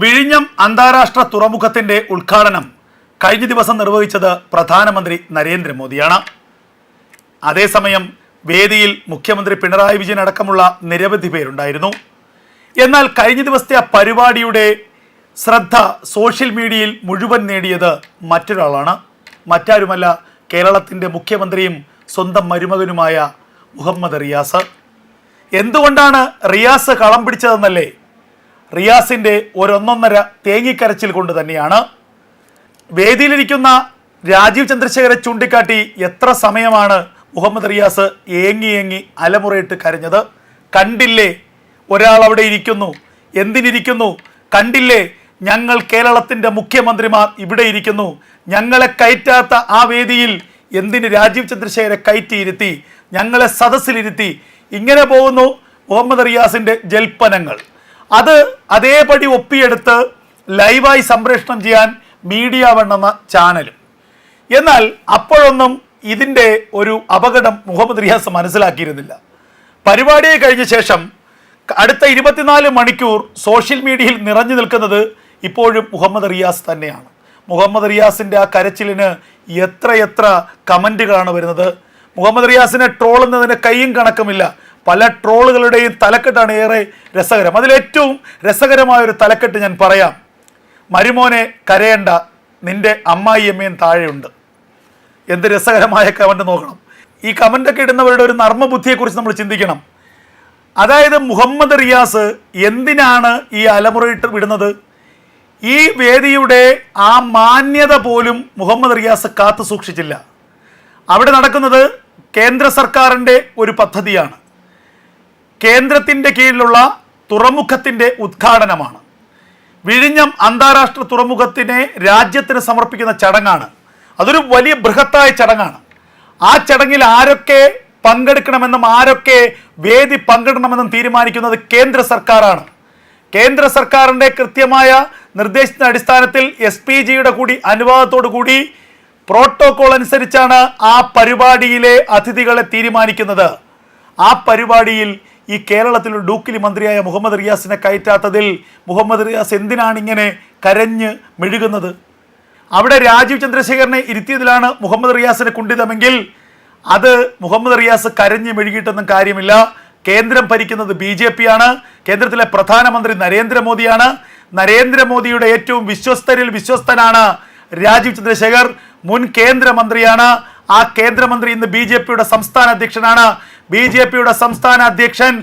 വിഴിഞ്ഞം അന്താരാഷ്ട്ര തുറമുഖത്തിന്റെ ഉദ്ഘാടനം കഴിഞ്ഞ ദിവസം നിർവഹിച്ചത് പ്രധാനമന്ത്രി നരേന്ദ്രമോദിയാണ്. അതേസമയം വേദിയിൽ മുഖ്യമന്ത്രി പിണറായി വിജയൻ അടക്കമുള്ള നിരവധി പേരുണ്ടായിരുന്നു. എന്നാൽ കഴിഞ്ഞ ദിവസത്തെ ആ പരിപാടിയുടെ ശ്രദ്ധ സോഷ്യൽ മീഡിയയിൽ മുഴുവൻ നേടിയത് മറ്റൊരാളാണ്. മറ്റാരുമല്ല കേരളത്തിന്റെ മുഖ്യമന്ത്രിയും സ്വന്തം മരുമകനുമായ മുഹമ്മദ് റിയാസ്. എന്തുകൊണ്ടാണ് റിയാസ് കളം പിടിച്ചതെന്നല്ലേ റിയാസിന്റെ ഒരൊന്നൊന്നര തേങ്ങിക്കരച്ചിൽ കൊണ്ട് തന്നെയാണ്. വേദിയിലിരിക്കുന്ന രാജീവ് ചന്ദ്രശേഖരെ ചൂണ്ടിക്കാട്ടി എത്ര സമയമാണ് മുഹമ്മദ് റിയാസ് ഏങ്ങി ഏങ്ങി അലമുറയിട്ട് കരഞ്ഞത്. കണ്ടില്ലേ ഒരാൾ അവിടെ ഇരിക്കുന്നു എന്തിനിരിക്കുന്നു? കണ്ടില്ലേ ഞങ്ങൾ കേരളത്തിന്റെ മുഖ്യമന്ത്രിമാർ ഇവിടെ ഇരിക്കുന്നു ഞങ്ങളെ കയറ്റാത്ത ആ വേദിയിൽ എന്തിന് രാജീവ് ചന്ദ്രശേഖരെ കയറ്റിയിരുത്തി ഞങ്ങളെ സദസ്സിലിരുത്തി? ഇങ്ങനെ പോകുന്നു മുഹമ്മദ് റിയാസിന്റെ ജൽപ്പനങ്ങൾ. അത് അതേപടി ഒപ്പിയെടുത്ത് ലൈവായി സംപ്രേഷണം ചെയ്യാൻ മീഡിയ വൺ എന്ന ചാനലും. എന്നാൽ അപ്പോഴൊന്നും ഇതിന്റെ ഒരു അപകടം മുഹമ്മദ് റിയാസ് മനസ്സിലാക്കിയിരുന്നില്ല. പരിപാടി കഴിഞ്ഞ ശേഷം അടുത്ത ഇരുപത്തിനാല് മണിക്കൂർ സോഷ്യൽ മീഡിയയിൽ നിറഞ്ഞു നിൽക്കുന്നത് ഇപ്പോഴും മുഹമ്മദ് റിയാസ് തന്നെയാണ്. മുഹമ്മദ് റിയാസിന്റെ ആ കരച്ചിലിന് എത്രയെത്ര കമന്റുകളാണ് വരുന്നത്. മുഹമ്മദ് റിയാസിനെ ട്രോളുന്നതിന് കൈയും കണക്കുമില്ല. പല ട്രോളുകളുടെയും തലക്കെട്ടാണ് ഏറെ രസകരം. അതിലേറ്റവും രസകരമായ ഒരു തലക്കെട്ട് ഞാൻ പറയാം. മരുമോനെ കരയേണ്ട നിന്റെ അമ്മായിയമ്മയും താഴെയുണ്ട്. എന്ത് രസകരമായ കമന്റ് നോക്കണം. ഈ കമന്റൊക്കെ ഇടുന്നവരുടെ ഒരു നർമ്മബുദ്ധിയെക്കുറിച്ച് നമ്മൾ ചിന്തിക്കണം. അതായത് മുഹമ്മദ് റിയാസ് എന്തിനാണ് ഈ അലമുറയിട്ട് വിടുന്നത്? ഈ വേദിയുടെ ആ മാന്യത പോലും മുഹമ്മദ് റിയാസ് കാത്തു സൂക്ഷിച്ചില്ല. അവിടെ നടക്കുന്നത് കേന്ദ്ര സർക്കാരിന്റെ ഒരു പദ്ധതിയാണ്. കേന്ദ്രത്തിന്റെ കീഴിലുള്ള തുറമുഖത്തിന്റെ ഉദ്ഘാടനമാണ്. വിഴിഞ്ഞം അന്താരാഷ്ട്ര തുറമുഖത്തിനെ രാജ്യത്തിന് സമർപ്പിക്കുന്ന ചടങ്ങാണ്. അതൊരു വലിയ ബൃഹത്തായ ചടങ്ങാണ്. ആ ചടങ്ങിൽ ആരൊക്കെ പങ്കെടുക്കണമെന്നും ആരൊക്കെ വേദി പങ്കിടണമെന്നും തീരുമാനിക്കുന്നത് കേന്ദ്ര സർക്കാരാണ്. കേന്ദ്ര സർക്കാരിന്റെ കൃത്യമായ നിർദ്ദേശത്തിന്റെ അടിസ്ഥാനത്തിൽ എസ് പി ജിയുടെ കൂടി അനുവാദത്തോടു കൂടി പ്രോട്ടോകോൾ അനുസരിച്ചാണ് ആ പരിപാടിയിലെ അതിഥികളെ തീരുമാനിക്കുന്നത്. ആ പരിപാടിയിൽ ഈ കേരളത്തിൽ ഒരു ഡൂക്കിലി മന്ത്രിയായ മുഹമ്മദ് റിയാസിനെ കയറ്റാത്തതിൽ മുഹമ്മദ് റിയാസ് എന്തിനാണ് ഇങ്ങനെ കരഞ്ഞ് മെഴുകുന്നത്? അവിടെ രാജീവ് ചന്ദ്രശേഖരനെ ഇരുത്തിയതിലാണ് മുഹമ്മദ് റിയാസിനെ കുണ്ടിതമെങ്കിൽ അത് മുഹമ്മദ് റിയാസ് കരഞ്ഞ് മെഴുകിയിട്ടൊന്നും കാര്യമില്ല. കേന്ദ്രം ഭരിക്കുന്നത് ബി ജെ പി ആണ് കേന്ദ്രത്തിലെ പ്രധാനമന്ത്രി നരേന്ദ്രമോദിയാണ്. നരേന്ദ്രമോദിയുടെ ഏറ്റവും വിശ്വസ്തരിൽ വിശ്വസ്തനാണ് രാജീവ് ചന്ദ്രശേഖർ. മുൻ കേന്ദ്രമന്ത്രിയാണ്. ആ കേന്ദ്രമന്ത്രി ഇന്ന് ബി ജെ പിയുടെ സംസ്ഥാന അധ്യക്ഷനാണ്. ബി ജെ പിയുടെ സംസ്ഥാന അധ്യക്ഷൻ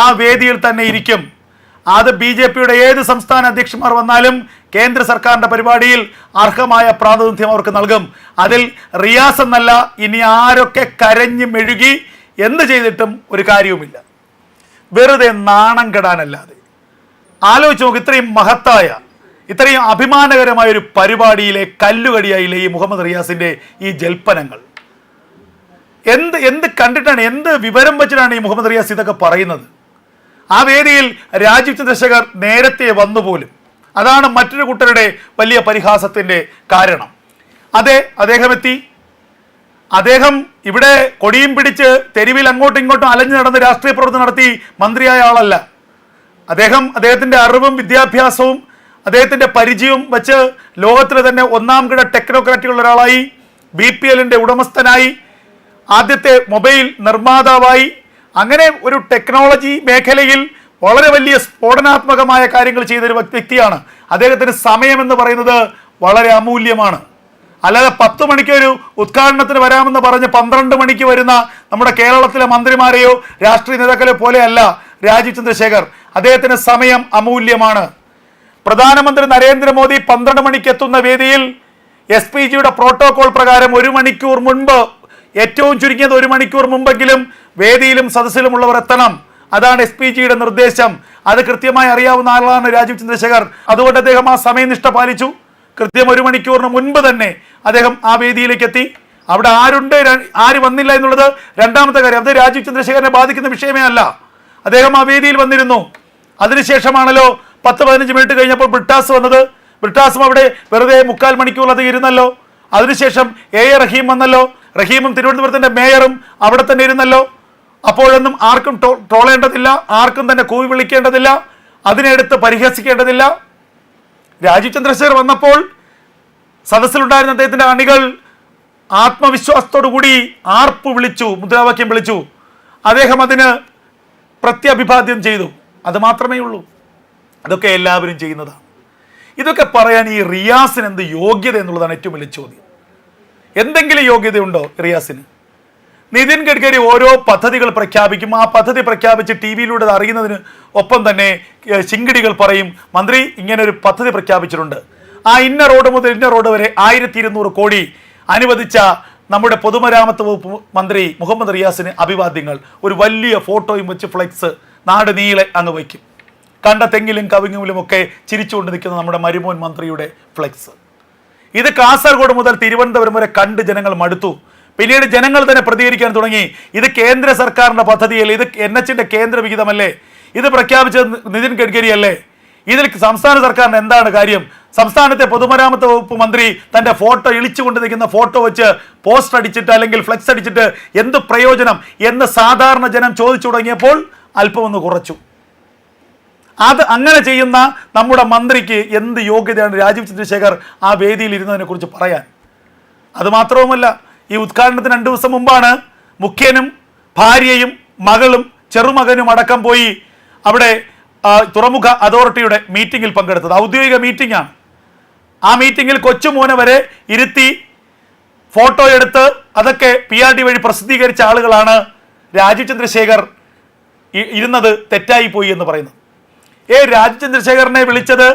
ആ വേദിയിൽ തന്നെ ഇരിക്കും. അത് ബി ജെ പിയുടെ ഏത് സംസ്ഥാന അധ്യക്ഷന്മാർ വന്നാലും കേന്ദ്ര സർക്കാരിന്റെ പരിപാടിയിൽ അർഹമായ പ്രാതിനിധ്യം അവർക്ക് നൽകും. അതിൽ റിയാസ് എന്നല്ല ഇനി ആരൊക്കെ കരഞ്ഞു മെഴുകി എന്ത് ചെയ്തിട്ടും ഒരു കാര്യവുമില്ല. വെറുതെ നാണം കെടാനല്ലാതെ. ആലോചിച്ച് നോക്ക് ഇത്രയും മഹത്തായ ഇത്രയും അഭിമാനകരമായ ഒരു പരിപാടിയിലെ കല്ലുകടിയായില്ലേ ഈ മുഹമ്മദ് റിയാസിന്റെ ഈ ജൽപ്പനങ്ങൾ. എന്ത് എന്ത് കണ്ടിട്ടാണ് എന്ത് വിവരം വെച്ചിട്ടാണ് ഈ മുഹമ്മദ് റിയാസ് ഇതൊക്കെ പറയുന്നത്? ആ വേദിയിൽ രാജീവ് ചന്ദ്രശേഖർ നേരത്തെ വന്നുപോലും അതാണ് മറ്റൊരു കുട്ടരുടെ വലിയ പരിഹാസത്തിന്റെ കാരണം. അതെ അദ്ദേഹം എത്തി. അദ്ദേഹം ഇവിടെ കൊടിയും പിടിച്ച് തെരുവിൽ അങ്ങോട്ടും ഇങ്ങോട്ടും അലഞ്ഞു നടന്ന് രാഷ്ട്രീയ പ്രവർത്തനം നടത്തി മന്ത്രിയായ ആളല്ല. അദ്ദേഹം അദ്ദേഹത്തിന്റെ അറിവും വിദ്യാഭ്യാസവും അദ്ദേഹത്തിന്റെ പരിചയവും വെച്ച് ലോകത്തിലെ തന്നെ ഒന്നാം കിട ടെക്നോക്രാറ്റിക്കുള്ള ഒരാളായി ബി പി എല്ലിന്റെ ഉടമസ്ഥനായി ആദ്യത്തെ മൊബൈൽ നിർമ്മാതാവായി. അങ്ങനെ ഒരു ടെക്നോളജി മേഖലയിൽ വളരെ വലിയ സ്ഫോടനാത്മകമായ കാര്യങ്ങൾ ചെയ്തൊരു വ്യക്തിയാണ്. അദ്ദേഹത്തിന് എന്ന് പറയുന്നത് വളരെ അമൂല്യമാണ്. അല്ലാതെ പത്ത് മണിക്ക് ഒരു ഉദ്ഘാടനത്തിന് വരാമെന്ന് പറഞ്ഞ് പന്ത്രണ്ട് മണിക്ക് വരുന്ന നമ്മുടെ കേരളത്തിലെ മന്ത്രിമാരെയോ രാഷ്ട്രീയ നേതാക്കളെ പോലെയല്ല രാജീവ് ചന്ദ്രശേഖർ. അദ്ദേഹത്തിന് സമയം അമൂല്യമാണ്. പ്രധാനമന്ത്രി നരേന്ദ്രമോദി പന്ത്രണ്ട് മണിക്ക് എത്തുന്ന വേദിയിൽ എസ് പി ജിയുടെ പ്രോട്ടോകോൾ പ്രകാരം ഒരു മണിക്കൂർ മുൻപ് ഏറ്റവും ചുരുങ്ങിയത് ഒരു മണിക്കൂർ മുമ്പെങ്കിലും വേദിയിലും സദസ്സിലുമുള്ളവർ എത്തണം. അതാണ് എസ് പി ജിയുടെ നിർദ്ദേശം. അത് കൃത്യമായി അറിയാവുന്ന ആളാണ് രാജീവ് ചന്ദ്രശേഖർ. അതുകൊണ്ട് അദ്ദേഹം ആ സമയനിഷ്ഠ പാലിച്ചു. കൃത്യം ഒരു മണിക്കൂറിന് മുൻപ് തന്നെ അദ്ദേഹം ആ വേദിയിലേക്ക് എത്തി അവിടെ ആരുണ്ട്? ആര് വന്നില്ല എന്നുള്ളത് രണ്ടാമത്തെ കാര്യം. അത് രാജീവ് ചന്ദ്രശേഖരനെ ബാധിക്കുന്ന വിഷയമേ അല്ല. അദ്ദേഹം ആ വേദിയിൽ വന്നിരുന്നു. അതിനുശേഷമാണല്ലോ പത്ത് പതിനഞ്ച് മിനിറ്റ് കഴിഞ്ഞപ്പോൾ ബ്രിട്ടാസ് വന്നത്. ബ്രിട്ടാസും അവിടെ വെറുതെ മുക്കാൽ മണിക്കൂർ അത് ഇരുന്നല്ലോ. അതിനുശേഷം എ എ റഹീം വന്നല്ലോ. റഹീമും തിരുവനന്തപുരത്തിന്റെ മേയറും അവിടെ തന്നെ ഇരുന്നല്ലോ. അപ്പോഴൊന്നും ആർക്കും ട്രോ- ട്രോളേണ്ടതില്ല ആർക്കും തന്നെ കൂവി വിളിക്കേണ്ടതില്ല അതിനെടുത്ത് പരിഹസിക്കേണ്ടതില്ല. രാജീവ് ചന്ദ്രശേഖർ വന്നപ്പോൾ സദസ്സിലുണ്ടായിരുന്ന അദ്ദേഹത്തിന്റെ അണികൾ ആത്മവിശ്വാസത്തോടു കൂടി ആർപ്പ് വിളിച്ചു മുദ്രാവാക്യം വിളിച്ചു. അദ്ദേഹം അതിന് പ്രത്യഭിവാദ്യം ചെയ്തു. അത് മാത്രമേ ഉള്ളൂ. അതൊക്കെ എല്ലാവരും ചെയ്യുന്നതാണ്. ഇതൊക്കെ പറയാൻ ഈ റിയാസിന് എന്ത് യോഗ്യത എന്നുള്ളതാണ് ഏറ്റവും വലിയ ചോദ്യം. എന്തെങ്കിലും യോഗ്യതയുണ്ടോ റിയാസിന്? നിതിൻ ഗഡ്കരി ഓരോ പദ്ധതികൾ പ്രഖ്യാപിക്കും. ആ പദ്ധതി പ്രഖ്യാപിച്ച് ടി വിയിലൂടെ അറിയുന്നതിന് ഒപ്പം തന്നെ ചിങ്കിടികൾ പറയും മന്ത്രി ഇങ്ങനെ ഒരു പദ്ധതി പ്രഖ്യാപിച്ചിട്ടുണ്ട്. ആ ഇന്ന റോഡ് മുതൽ ഇന്ന റോഡ് വരെ ആയിരത്തി ഇരുന്നൂറ് കോടി അനുവദിച്ച നമ്മുടെ പൊതുമരാമത്ത് വകുപ്പ് മന്ത്രി മുഹമ്മദ് റിയാസിന് അഭിവാദ്യങ്ങൾ. ഒരു വലിയ ഫോട്ടോയും വെച്ച് ഫ്ലെക്സ് നാട് നീളെ അങ്ങ് വയ്ക്കും. കണ്ട തെങ്ങിലും കവിങ്ങിലും ഒക്കെ ചിരിച്ചുകൊണ്ട് നിൽക്കുന്ന നമ്മുടെ മരുമോൻ മന്ത്രിയുടെ ഫ്ലെക്സ്. ഇത് കാസർഗോഡ് മുതൽ തിരുവനന്തപുരം വരെ കണ്ട് ജനങ്ങൾ മടുത്തു. പിന്നീട് ജനങ്ങൾ തന്നെ പ്രതികരിക്കാൻ തുടങ്ങി. ഇത് കേന്ദ്ര സർക്കാരിന്റെ പദ്ധതിയല്ലേ? ഇത് എൻ എച്ചിന്റെ കേന്ദ്ര വിഹിതമല്ലേ? ഇത് പ്രഖ്യാപിച്ചത് നിതിൻ ഗഡ്കരി അല്ലേ? ഇതിൽ സംസ്ഥാന സർക്കാരിന് എന്താണ് കാര്യം? സംസ്ഥാനത്തെ പൊതുമരാമത്ത് വകുപ്പ് മന്ത്രി തന്റെ ഫോട്ടോ ഇളിച്ചുകൊണ്ട് നിൽക്കുന്ന ഫോട്ടോ വെച്ച് പോസ്റ്റർ അടിച്ചിട്ട് അല്ലെങ്കിൽ ഫ്ലെക്സ് അടിച്ചിട്ട് എന്ത് പ്രയോജനം എന്ന് സാധാരണ ജനം ചോദിച്ചു തുടങ്ങിയപ്പോൾ അല്പമൊന്ന് കുറച്ചു. അത് അങ്ങനെ ചെയ്യുന്ന നമ്മുടെ മന്ത്രിക്ക് എന്ത് യോഗ്യതയാണ് രാജീവ് ചന്ദ്രശേഖർ ആ വേദിയിൽ ഇരുന്നതിനെ കുറിച്ച് പറയാൻ? അതുമാത്രവുമല്ല ഈ ഉദ്ഘാടനത്തിന് രണ്ട് ദിവസം മുമ്പാണ് മുഖ്യനും ഭാര്യയും മകളും ചെറുമകനും അടക്കം പോയി അവിടെ തുറമുഖ അതോറിറ്റിയുടെ മീറ്റിംഗിൽ പങ്കെടുത്തത്. ഔദ്യോഗിക മീറ്റിംഗ് ആണ് ആ മീറ്റിംഗിൽ കൊച്ചുമോനെ വരെ ഇരുത്തി ഫോട്ടോ എടുത്ത് അതൊക്കെ പി ആർ ഡി വഴി പ്രസിദ്ധീകരിച്ച ആളുകളാണ് രാജീവ് ചന്ദ്രശേഖർ ഇരുന്നത് തെറ്റായി പോയി എന്ന് പറയുന്നത്. ഏ രാജീവ് ചന്ദ്രശേഖരനെ വിളിച്ചത്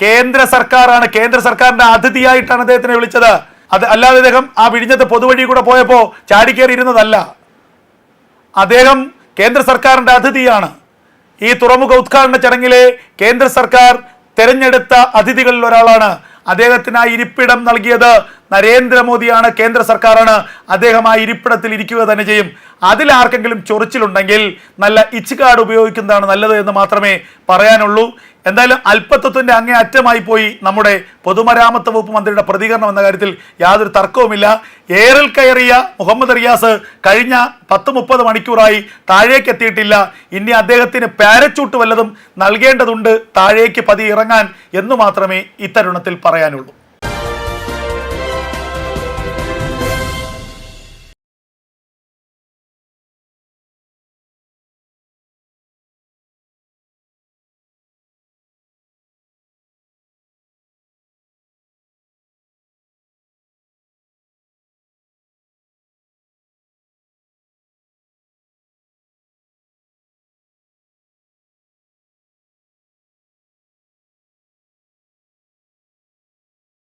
കേന്ദ്ര സർക്കാരാണ്. കേന്ദ്ര സർക്കാരിന്റെ അതിഥിയായിട്ടാണ് അദ്ദേഹത്തിനെ വിളിച്ചത്. അത് അല്ലാതെ അദ്ദേഹം ആ വിഴിഞ്ഞത്ത് പൊതുവഴി കൂടെ പോയപ്പോൾ ചാടിക്കേറിയിരുന്നതല്ല. അദ്ദേഹം കേന്ദ്ര സർക്കാരിന്റെ അതിഥിയാണ്. ഈ തുറമുഖ ഉദ്ഘാടന ചടങ്ങിലെ കേന്ദ്ര സർക്കാർ തെരഞ്ഞെടുത്ത അതിഥികളിൽ ഒരാളാണ്. അദ്ദേഹത്തിന് ആ ഇരിപ്പിടം നൽകിയത് നരേന്ദ്രമോദിയാണ് കേന്ദ്ര സർക്കാരാണ്. അദ്ദേഹം ആ ഇരിപ്പിടത്തിൽ ഇരിക്കുക തന്നെ ചെയ്യും. അതിലാർക്കെങ്കിലും ചൊറിച്ചിലുണ്ടെങ്കിൽ നല്ല ഇച്ച് കാർഡ് ഉപയോഗിക്കുന്നതാണ് നല്ലത് എന്ന് മാത്രമേ പറയാനുള്ളൂ. എന്തായാലും അല്പത്വത്തിന്റെ അങ്ങേ അറ്റമായി പോയി നമ്മുടെ പൊതുമരാമത്ത് വകുപ്പ് മന്ത്രിയുടെ പ്രതികരണം എന്ന കാര്യത്തിൽ യാതൊരു തർക്കവുമില്ല. ഏറിൽ കയറിയ മുഹമ്മദ് റിയാസ് കഴിഞ്ഞ പത്ത് മുപ്പത് മണിക്കൂറായി താഴേക്ക് എത്തിയിട്ടില്ല. ഇനി അദ്ദേഹത്തിന് പാരച്ചൂട്ട് വല്ലതും നൽകേണ്ടതുണ്ട് താഴേക്ക് പതി ഇറങ്ങാൻ എന്ന് മാത്രമേ ഇത്തരുണത്തിൽ പറയാനുള്ളൂ.